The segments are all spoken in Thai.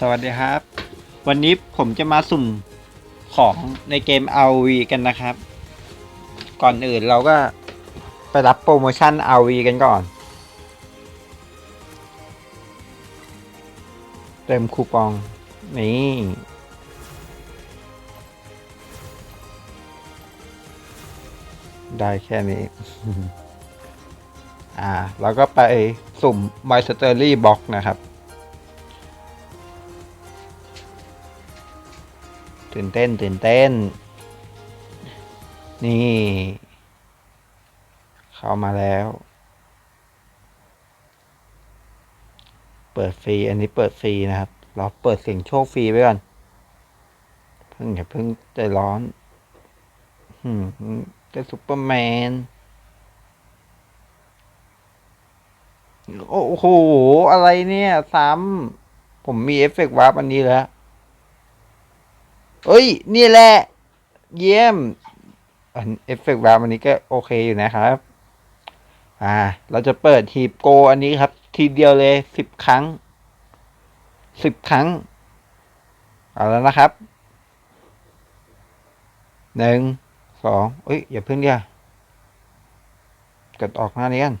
สวัสดีครับ วันนี้ผมจะมาสุ่มของในเกม RV กันนะครับ ก่อนอื่นเราก็ไปรับโปรโมชั่น RV กันก่อน เต็มคูปอง นี่ได้แค่นี้ อ่า แล้วก็ไปสุ่ม My Story Box นะครับ ตื่นเต้นตื่นเต้น นี่ เข้ามาแล้ว เปิดฟรี อันนี้เปิดฟรีนะครับ เราเปิดเสียงโชคฟรีไว้ก่อนเพิ่งอย่าเพิ่งใจร้อนอืมได้ซุปเปอร์แมนโอ้โห อะไรเนี่ย ซ้ำ ผมมีเอฟเฟกต์วาร์ปอันนี้แล้ว เอ้ย นี่แหละ เยี่ยมเอฟเฟกต์วาร์ปอันนี้ก็โอเคอยู่นะครับ อ่า เราจะเปิดทีบโกอันนี้ครับ ทีเดียวเลยสิบครั้งสิบครั้ง เอาแล้วนะครับหนึ่งสองเอ้ย อย่าเพิ่งเดียวกดออกหน้านี้กัน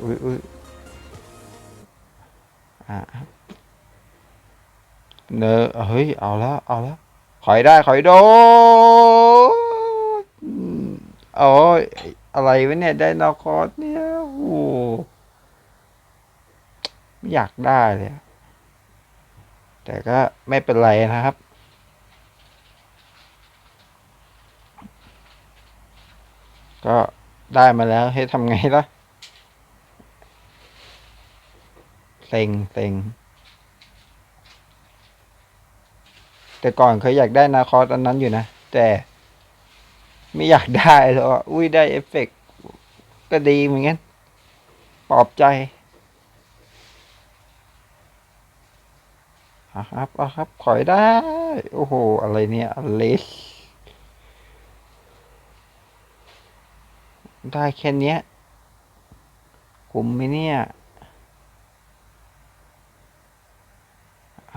อุ้ยอุ้ยอ่า เนอเฮ้ย เอาแล้วเอาแล้วขอยได้ขอยโดนโอ้ยอะไรวะเนี่ย ได้นอคอร์สเนี่ยโอ้ไม่อยากได้เลย แต่ก็ไม่เป็นไรนะครับก็ได้มาแล้วให้ทำไงล่ะ เซ็งเซ็ง แต่ก่อนเคยอยากได้นาคอสอันนั้นอยู่นะ แต่ ไม่อยากได้แล้วอุ้ยได้เอฟเฟกต์ก็ดีเหมือนกันปลอบใจครับครับขอยได้ โอ้โห อะไรเนี่ยอเลสได้แค่เนี้ยคุ้มไหมเนี่ย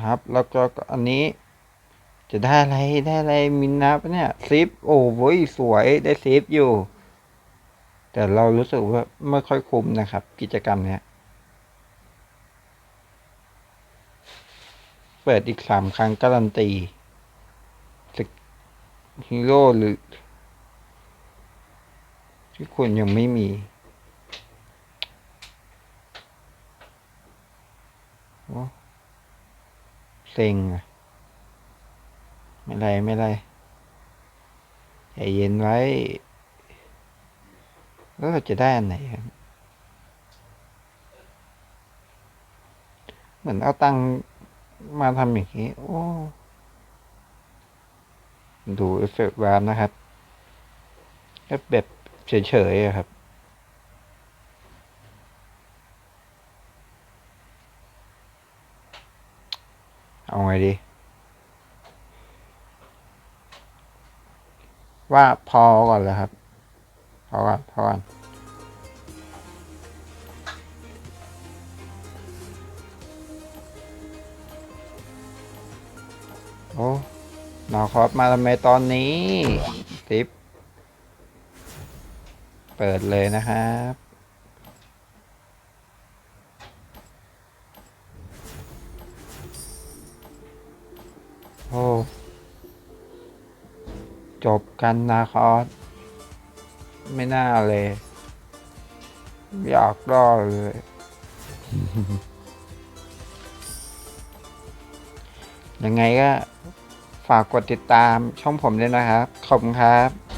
ครับ แล้วก็อันนี้ จะได้อะไรได้อะไรมินนะปะเนี่ยซิปโอ้โหสวยได้ซิปอยู่ แต่เรารู้สึกว่าไม่ค่อยคุ้มนะครับ กิจกรรมเนี้ยเปิดอีกสามครั้งการันตีฮีโร่หรือ ที่คุณยังไม่มีเซ็งอะ ไม่ไรไม่ไรใจเย็นไว้ แล้วเราจะได้อันไหนครับ เหมือนเอาตังมาทำอย่างนี้ โอ้ดูเอฟเฟกต์วาร์ปนะครับแบบเฉยๆครับเอาไงดี ว่าพอก่อนเลยครับ พอก่อนพอก่อนโอ้หนอคอสมาทำไมตอนนี้ ติป เปิดเลยนะครับ จบกันนะคอสไม่น่าเลย อยากรอเลยยังไงก็ฝากกดติดตามช่องผมด้วยนะครับ ขอบคุณครับ